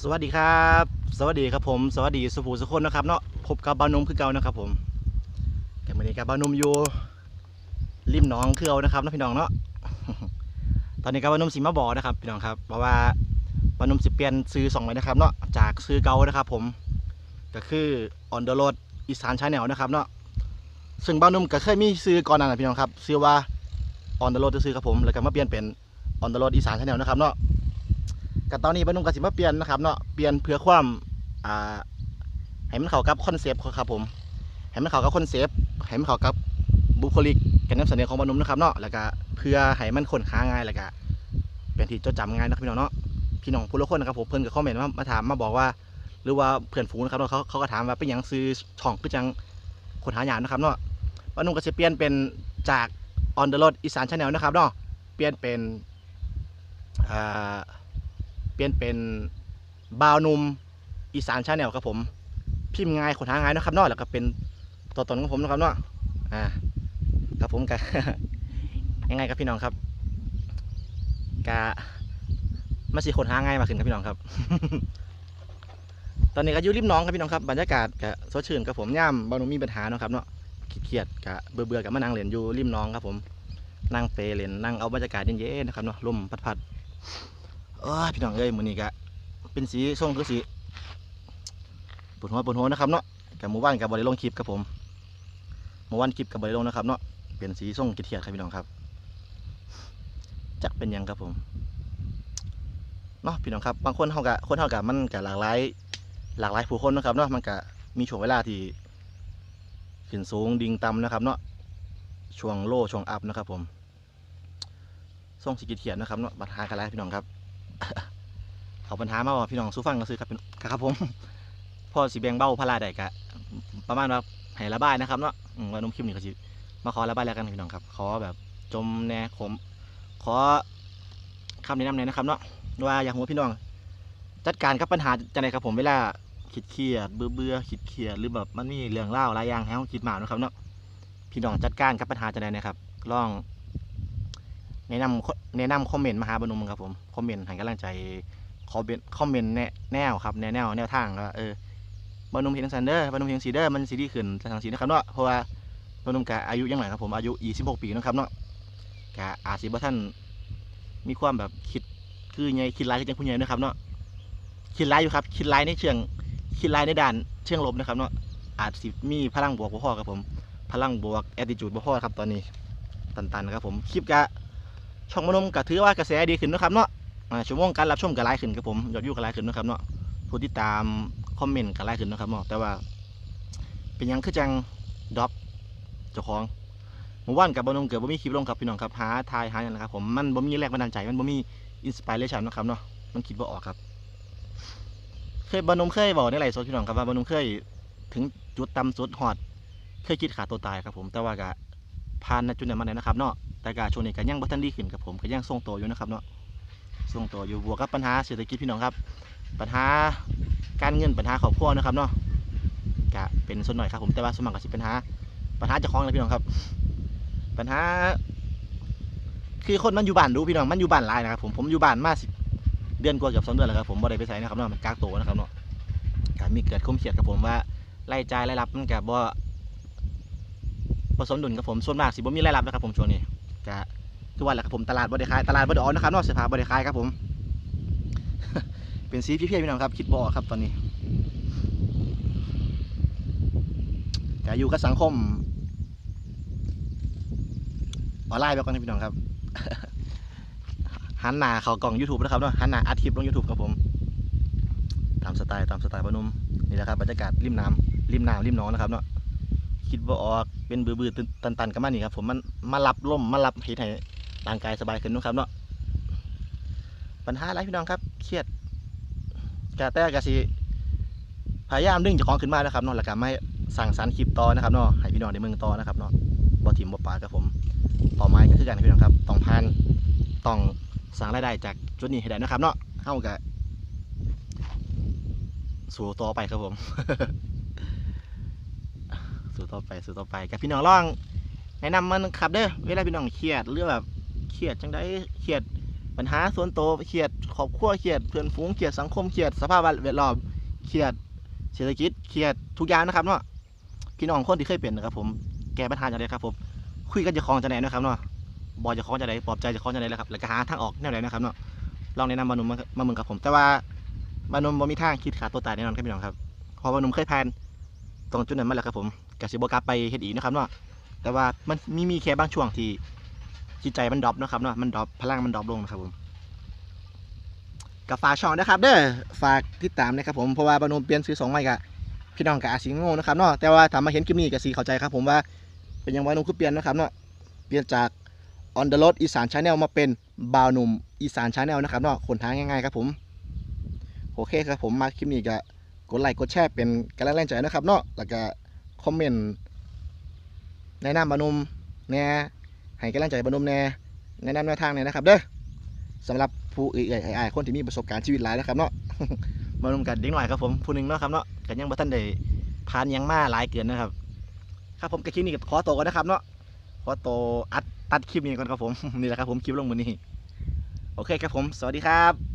สวัสดีครับ สวัสดีครับผม สวัสดีสุภูสุคนนะครับเนาะพบกับบานุ่มคือเก่านะครับผมแต่วันนี้กับบานุ่มอยู่ริมหนองคือเอานะครับเนาะพี่น้องเนาะตอนนี้กับบานุ่มสิมาบอกนะครับพี่น้องครับเพราะว่าบานุ่มสิเปลี่ยนซื้อสองไว้นะครับเนาะจากซื้อเก่านะครับผมก็คือ on the road อีสานชาแนลนะครับเนาะซึ่งบานุ่มก็เคยมีซื้อก่อนหนานะพี่น้องครับซื้อว่า on the road ซื้อครับผมแล้วก็มาเปลี่ยนเป็น on the road อีสานชาแนลนะครับเนาะ กับตอนนี้บรรนุมกสิมาเปลี่ยนนะครับเนาะเปลี่ยนเพื่อความอ่าให้มันเข้ากับคอนเซปต์ครับผมให้มันเข้ากับคอนเซปต์ให้มันเข้ากับบุคลิกการนำเสนอของบรรนุมนะครับเนาะแล้วก็เพื่อให้มันค้นหาง่ายแล้วก็เป็นที่จดจำง่ายนะครับพี่น้องเนาะพี่น้องผู้ละคนนะครับผมเพิ่นก็คอมเมนต์มามาถามมาบอกว่า หรือว่าเพื่อนฝูงนะครับเนาะเขาเขาก็ถามว่าเป็นยังซื้อช่องคือจังคนหาอย่างนะครับเนาะบรรนุมก็จะเปลี่ยนเป็นจาก on the road อีสานชาแนลนะครับเนาะเปลี่ยนเป็นอ่า เปลี่ยนเป็นบาวนุ่มอีสานชาแนลครับผม พิมพ์ง่ายคนหาง่ายนะครับเนาะแล้วก็เป็นตัวตนของผมนะครับเนาะอ่าครับผมกะยังไงครับพี่น้องครับกะมาสิคนหาง่ายมาขึ้นครับพี่น้องครับ ตอนนี้ก็อยู่ริมหน้องครับพี่น้องครับบรรยากาศกะสดชื่นครับผมย่ามบาวนุ่มมีปัญหาเนาะครับเนาะเครียดกะเบื่อเบื่อๆกับมานั่งเล่นอยู่ริมหน้องครับผมนั่งเปรเล่นนั่งเอาบรรยากาศเย็นๆนะครับเนาะลมพัดๆ เอ้ยพี่น้องเอ้ยมือนี้ก็เป็นสีส้มคือสีปวดหัวปวดหัวนะครับเนาะกับหมู่บ้านกับบริลงคลิปครับผมหมู่บ้านคลิปกับบริลงนะครับเนาะเป็นสีส้มกิเกียดครับพี่น้องครับจักเป็นยังครับผมเนาะพี่น้องครับบางคนเขากะคนเขากะมันกะหลากหลายหลากหลายผู้คนนะครับเนาะมันกะมีช่วงเวลาที่ขึ้นสูงดิ่งต่ำนะครับเนาะช่วงโล่ช่วงอัพนะครับผมส่งสีกิเขียดนะครับเนาะบัตรหากันแล้วพี่น้องครับ เอาปัญหามาว่าพี่น้องสู้ฟังก็ซื้อครับพี่ครับผมพ่อสิแบ่งเบ้าพลาได้กะประมาณว่าให้ระบายนะครับเนาะว่านุ่มคลิปนี้ก็สิมาขอระบายแล้วกันพี่น้องครับ ขอแบบจมแน่ขมขอคำแนะนำหน่อยนะครับเนาะว่าอยากรู้ว่าพี่น้อง จัดการกับปัญหาจังไดครับผมเวลาคิดเครียดเบื่อเบื่อคิดเครียดหรือแบบมันมีเรื่องเล่าหลายอย่างให้เราคิดมากนะครับเนาะพี่น้องจัดการกับปัญหาจังไดนะครับลอง แนะนำแนะนำคอมเมนต์มาหาบนุมครับผมคอมเมนต์ให้กำลังใจคอมเมนต์คอมเมนต์แนแนวครับแนวแนวแนวทางว่าเออบนุมเพียงซันเดอร์บนุมเพียงซีเดอร์มันซีดีขึ้นทางสีนะครับเนาะเพราะว่าบนุมกะอายุยังไงครับผมอายุ26ปีนะครับเนาะกะอาจสิบ่ท่านมีความแบบคิดคือไงคิดร้ายคือจังผู้ใหญ่นะครับเนาะคิดร้ายอยู่ครับคิดร้ายในเชิงคิดร้ายในด้านเชิงลบนะครับเนาะอาจสิมีพลังบวกบ่พอครับผม พลังบวกแอตติจูดบ่พอครับตอนนี้ตันๆนะครับผมคลิปกะ ช่องมนมก็ถือว่ากระแสดีขึ้นนะครับเนาะชั่วโมงการรับชมก็หลายขึ้นครับผมยอดวิวก็หลายขึ้นนะครับเนาะผู้ติดตามคอมเมนต์ก็หลายขึ้นนะครับเนาะแต่ว่า เป็นยังคือจังดรอปเจ้าของเมื่อวานกับบนมเกิดบ่มีคลิปลงครับพี่น้องครับหาทายหาอย่างนะครับผมมันบ่มีแรงบันดาลใจมันบ่มีอินสปิเรชันนะครับเนาะมันคิดบ่ออกครับ เคยบนมเคยบอกในไลฟ์สดพี่น้องครับว่าบนมเคยถึงจุดต่ำสุดฮอด เคยคิดขาตัวตายครับผมแต่ว่าก็ผ่านจุดนั้นมาแล้วนะครับเนาะ แต่การช่วงนี้ก็ยังบ่ทันดีขึ้นกับผมก็ยังทรงตัวอยู่นะครับเนาะทรงตัวอยู่บวกกับปัญหาเศรษฐกิจพี่น้องครับ ปัญหาการเงินปัญหาครอบครัวนะครับเนาะก็เป็นส่วนหน่อยครับผมแต่ว่าสมัครก็สิปัญหาปัญหาเจ้าของเลยพี่น้องครับ ปัญหา คือคนมันอยู่บ้านดูพี่น้องมันอยู่บ้านหลายนะครับผมผมอยู่บ้านมาสิเดือนกว่าเกือบสองเดือนแล้วครับผมบ่ได้ไปใส่นะครับเนาะมันกากตัวนะครับเนาะก็มีเกิดความเครียดกับผมว่ารายจ่ายรายรับมันก็บ่ผสมดุลครับผมส่วนมากสิบ่มีรายรับนะครับผมช่วงนี้ ก็คือว่าแหละครับผมตลาดบ่ได้ขายตลาดบ่ได้ออกนะครับนอกเสื้อผ้าบ่ได้ขายครับผม เป็นสีพี่ๆพี่น้องครับ คิดบ่อครับตอนนี้ก็อยู่กับสังคมออนไลน์ไปก่อนนะพี่น้องครับหันหน้าเขากล่อง YouTube นะครับเนาะหันหน้าอัดคลิปลง YouTube ครับผมตามสไตล์ตามสไตล์พนมนี่แหละครับบรรยากาศริมน้ำริมน้ำริมหนองนะครับเนาะ คิดว่าออกเป็นบือบือๆตันๆกันมานี่ครับผมมันมารับลมมารับเหตุให้ร่างกายสบายขึ้นนะครับเนาะปัญหาอะไรพี่น้องครับเครียดกะแต่กะสิพยายามดึงเจ้าของขึ้นมานะครับเนาะแล้วก็ไม่สั่งสรรคลิปต่อนะครับเนาะให้พี่น้องได้เมืองต่อนะครับเนาะบ่ถิ่มบ่ปาครับผมต่อไม้ก็คือกันพี่น้องครับต้องพันต้องสั่งรายได้จากจุดนี้ให้ได้นะครับเนาะเฮากะสู้ต่อไปครับผม สู่ต่อไปสู่ต่อไปกับพี่น้องลองแนะนำมันขับเด้อเวลาพี่น้องเครียดหรือแบบเครียดจังได้เครียดปัญหาส่วนตัวเครียดครอบครัวเครียดเพื่อนฝูงเครียดสังคมเครียดสภาพแวดล้อมเครียดเศรษฐกิจเครียดทุกอย่างนะครับเนาะพี่น้องคนที่เคยเป็นนะครับผมแก้ปัญหาจังไดครับผมคุยกันจะคลองจะไหนนะครับเนาะบอกเจะคลองจะไหนปลอบใจจะคลองจะไหนแล้วครับแล้วก็หาทางออกแนวไหนนะครับเนาะลองแนะนำบานุมมามาเมืองครับผม แต่ว่าบานุมบ่มีทางคิดขาดตัวตายแน่นอนครับพี่น้องครับเพอบานุมเคยผ่านตรงจุดนั้นมาแล้วครับผม กสิบกลับไปเฮ็ดอีกนะครับเนาะแต่ว่ามันมีมีแค่บางช่วงที่จิตใจมันดรอปนะครับเนาะมันดรอปพลังมันดรอปลงนะครับผมกับฝากช่องนะครับ เด้อฝากติดตามนะครับผมเพราะว่าบานุมเปลี่ยนซื้อสองใหม่กะพี่น้องกะอาจสิงงนะครับเนาะแต่ว่าถามมาเห็นคลิปนี้ก็สิเข้าใจครับผมว่าเป็นยังบานุมคือเปลี่ยนนะครับเนาะเปลี่ยนจาก on the road อีสานชาแนลมาเป็นบาวหนุ่มอีสานชาแนลนะครับเนาะคนทางง่ายๆครับผมโอเคครับผมมาคลิปนี้ก็กดไลค์กดแชร์เป็นกำลังแรงใจนะครับเนาะแล้วก็ คอมเมนต์แนะนำบานุมแน่ให้กำลังใจบานุมแน่แนะนำแนวทางแหน่ยนะครับเด้อสำหรับผู้เอื่อยๆคนที่มีประสบการณ์ชีวิตหลายนะครับเนาะมาร่วมกันเด็กหน่อยครับผมผู้หนึ่งเนาะครับเนาะกันยังบ่ทันได้ผ่านยังมาหลายเกินนะครับ ครับผมกับคลิปนี้ก็ขอตัวก่อนนะครับเนาะขอตัวอัดตัดคลิปนี้ก่อนครับผมนี่แหละครับผมคลิปลงมือนี้โอเคครับผม สวัสดีครับ